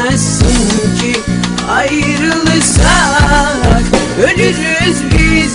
Diyemezsin ki Ayrılırsak ölürüz biz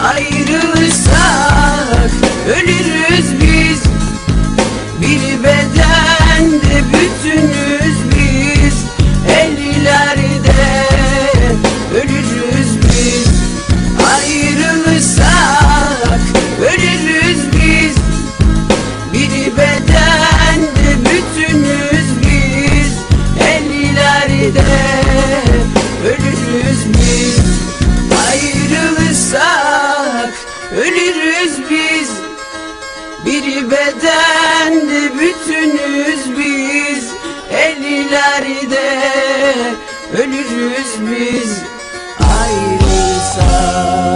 ki Bir bedende bütünüz biz Ellilerde ölürüz biz. Ayrılırsak